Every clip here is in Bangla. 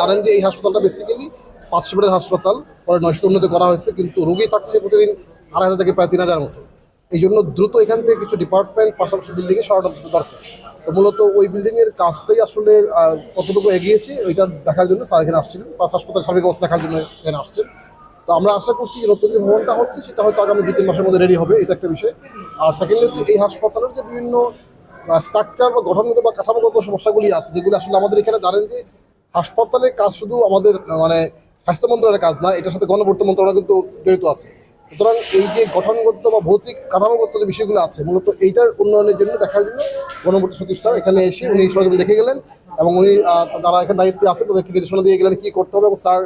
জানেন যে এই হাসপাতালটা বেসিক্যালি পাঁচশো বেডের হাসপাতাল, পরে নয়শো উন্নত করা হয়েছে, কিন্তু রোগী থাকছে প্রতিদিন আড়াই হাজার থেকে প্রায় তিন হাজার মতো। এই জন্য দ্রুত এখান থেকে কিছু ডিপার্টমেন্ট পাশাপাশি বিল্ডিংয়ে সরানো দরকার। তো মূলত ওই বিল্ডিংয়ের কাজটাই আসলে কতটুকু এগিয়েছে ওইটা দেখার জন্য স্যার এখানে আসছিলেন। প্লাস হাসপাতাল সার্বিক অবস্থা দেখার জন্য এখানে আসছেন। তো আমরা আশা করছি যে নতুন যে ভবনটা হচ্ছে, সেটা হয়তো আগামী দু তিন মাসের মধ্যে রেডি হবে, এটা একটা বিষয়। আর সেকেন্ডলি হচ্ছে এই হাসপাতালের যে বিভিন্ন স্ট্রাকচার বা গঠনগত বা কাঠামোগত সমস্যাগুলি আছে, যেগুলো আসলে আমাদের এখানে জানেন যে হাসপাতালের কাজ শুধু আমাদের মানে স্বাস্থ্য মন্ত্রণালয়ের কাজ না, এটার সাথে গণপূর্ত মন্ত্রণালয় কিন্তু জড়িত আছে। সুতরাং এই যে গঠনগত বা ভৌতিক কাঠামোগত যে বিষয়গুলো আছে, মূলত এইটার উন্নয়নের জন্য দেখার জন্য গণপূর্ত সচিব স্যার এখানে এসে উনি সরজমিন দেখে গেলেন এবং উনি যারা এখানে দায়িত্বে আছে তাদেরকে নির্দেশনা দিয়ে গেলেন কী করতে হবে এবং স্যার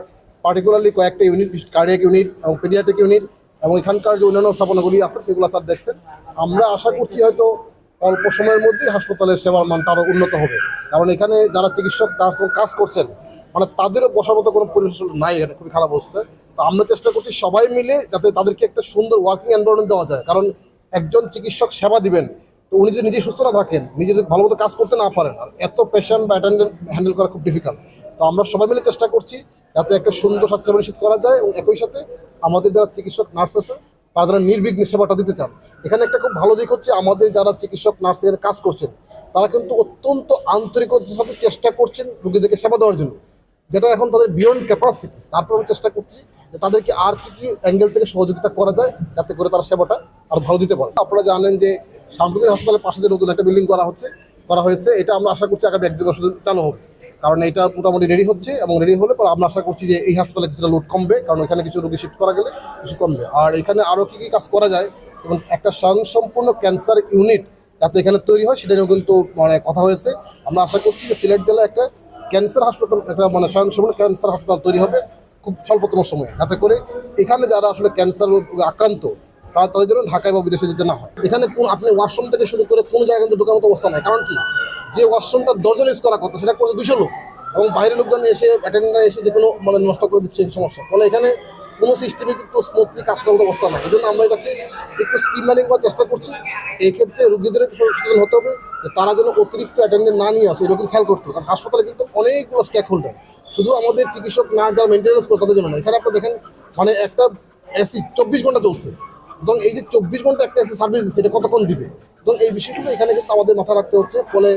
পার্টিকুলারলি কয়েকটা ইউনিট কার্ডিয়াক ইউনিট এবং পেডিয়াট্রিক ইউনিট এবং এখানকার যে অন্যান্য স্থাপনাগুলি আছে, সেগুলো স্যার দেখছেন। আমরা আশা করছি হয়তো অল্প সময়ের মধ্যেই হাসপাতালের সেবার মানটা আরও উন্নত হবে। কারণ এখানে যারা চিকিৎসক কাজ করছেন মানে তাদেরও বসার মতো কোনো পরিবেশ নাই এখানে, খুবই খারাপ অবস্থা। তো আমরা চেষ্টা করছি সবাই মিলে যাতে তাদেরকে একটা সুন্দর ওয়ার্কিং এনভারনমেন্ট দেওয়া যায়। কারণ একজন চিকিৎসক সেবা দিবেন, তো উনি যদি নিজে সুস্থ না থাকেন, নিজে যদি ভালো মতো কাজ করতে না পারেন, আর এত পেশেন্ট বা অ্যাটেন্ডেন্ট হ্যান্ডেল করা খুব ডিফিকাল্ট তো আমরা সবাই মিলে চেষ্টা করছি যাতে একটা সুন্দর স্বাস্থ্য নিশ্চিত করা যায় এবং একই সাথে আমাদের যারা চিকিৎসক, নার্স আছে তারা যারা নির্বিঘ্নে সেবাটা দিতে চান। এখানে একটা খুব ভালো দিক হচ্ছে, আমাদের যারা চিকিৎসক, নার্স এখানে কাজ করছেন, তারা কিন্তু অত্যন্ত আন্তরিকতার সাথে চেষ্টা করছেন রোগীদেরকে সেবা দেওয়ার জন্য। যেটা এখন তাদের বিয়ন্ড ক্যাপাসিটি তারপর আমি চেষ্টা করছি যে তাদেরকে আর কি কি অ্যাঙ্গেল থেকে সহযোগিতা করা যায়, যাতে করে তারা সেবাটা আর ভালো দিতে পারে। আপনারা জানেন যে সাম্প্রতিক হাসপাতালের পাশে যে নতুন একটা বিল্ডিং করা হচ্ছে, করা হয়েছে, এটা আমরা আশা করছি আগামী এক দুই বছর চালু হবে। কারণ এটা মোটামুটি রেডি হচ্ছে এবং রেডি হলে পরে আমরা আশা করছি যে এই হাসপাতালে কিছুটা লোড কমবে, কারণ এখানে কিছু রোগী শিফট করা গেলে কিছু কমবে। আর এখানে আরও কী কী কাজ করা যায়? এবং একটা স্বয়ংসম্পূর্ণ ক্যান্সার ইউনিট যাতে এখানে তৈরি হয়, সেটা নিয়েও কিন্তু মানে কথা হয়েছে। আমরা আশা করছি যে সিলেট জেলায় একটা ক্যান্সার হাসপাতাল একটা মানে স্বয়ংসম্পূর্ণ ক্যান্সার হাসপাতাল তৈরি হবে খুব স্বল্পতম সময়ে। যাতে করে এখানে যারা আসলে ক্যান্সার আক্রান্ত, তারা তাদের জন্য ঢাকায় বা বিদেশে যেতে না হয়। এখানে কোন আপনি ওয়াশরুম থেকে শুরু করে কোনো জায়গায় কিন্তু ঢোকার মতো অবস্থা নাই। কারণ কি? যে ওয়াশরুমটা দশজন ইউজ করা কথা, সেটা করছে দুশো লোক। এবং বাইরের লোকজন এসে অ্যাটেন্ডার এসে যে কোনো মানে নষ্ট করে দিচ্ছে সমস্যা। ফলে এখানে কোনো সিস্টেমে কিন্তু স্মুথলি কাজ করার অবস্থা নাই। এই জন্য আমরা এটাকে একটু স্ট্রিমলাইনিং করার চেষ্টা করছি। এই ক্ষেত্রে রোগীদের একটু সচেতন হতে হবে, যে তারা যেন অতিরিক্ত অ্যাটেন্ডেন্ট না নিয়ে আসে, এরকম খেয়াল করতে হবে। কারণ হাসপাতালে কিন্তু অনেকগুলো স্ট্যাক হোল্ডার শুধু আমাদের চিকিৎসক নার্স যারা মেনটেন্যান্স করে, তাদের জন্য না এখানে আপনারা দেখেন মানে একটা এসি চব্বিশ ঘণ্টা চলছে। এবং এই যে চব্বিশ ঘণ্টা একটা এসি সার্ভিস দিচ্ছে, এটা কতক্ষণ দিবে? এবং এই বিষয়গুলো এখানে কিন্তু আমাদের মাথা রাখতে হচ্ছে, ফলে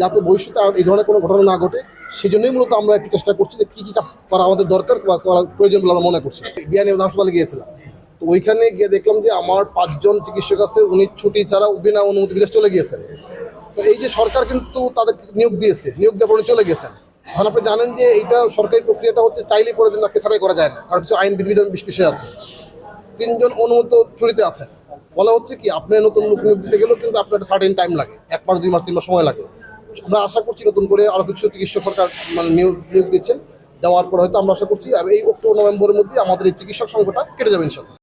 যাতে ভবিষ্যতে আর এই ধরনের কোনো ঘটনা না ঘটে, সেজন্যই মূলত আমরা একটু চেষ্টা করছি যে কী কী কাজ করা আমাদের দরকার বা করা প্রয়োজন বলে আমরা মনে করছি। বিয়ানি হাসপাতালে গিয়েছিলাম। তো ওইখানে গিয়ে দেখলাম যে আমার পাঁচজন চিকিৎসক আছে, উনি ছুটি ছাড়া বিনা অনুমতি বিদেশ চলে গিয়েছেন। তো এই যে সরকার কিন্তু তাদের নিয়োগ দিয়েছে, নিয়োগ দেওয়ার পর চলে গেছেন। এখন আপনি জানেন যে এইটা সরকারি প্রক্রিয়াটা হচ্ছে চাইলেই পরে কিন্তু তাকে ছাড়াই করা যায় না, কারণ কিছু আইন বিধিবিধান বিষয় আছে। তিনজন অনুমত ছুটিতে আছেন। ফলে হচ্ছে কি আপনি নতুন লোক নিয়োগ দিতে গেলেও কিন্তু আপনার সার্টেন টাইম লাগে। এক মাস, দুই মাস, তিন মাস সময় লাগে। আমরা আশা করছি নতুন করে আরও কিছু চিকিৎসক সরকার মানে নিয়োগ নিয়োগ দিচ্ছেন। দেওয়ার পর হয়তো আমরা আশা করছি এই অক্টোবর, নভেম্বরের মধ্যে আমাদের এই চিকিৎসক সংখ্যাটা কেটে যাবে ইনশাল্লাহ